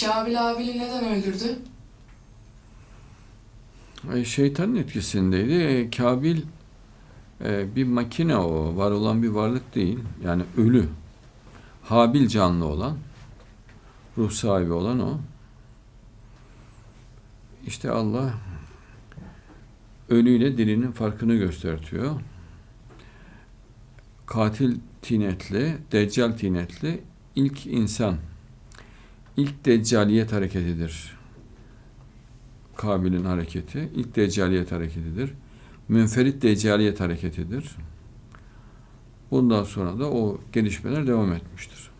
Kabil abini neden öldürdü? E, şeytanın etkisindeydi. E, Kabil e, bir makine o. Var olan bir varlık değil. Yani ölü. Habil canlı olan. Ruh sahibi olan o. İşte Allah ölüyle dirinin farkını göstertiyor. Katil tinetli, deccal tinetli ilk insan, ilk deccaliyet hareketidir. Kabil'in hareketi, ilk deccaliyet hareketidir. Münferit deccaliyet hareketidir. Bundan sonra da o gelişmeler devam etmiştir.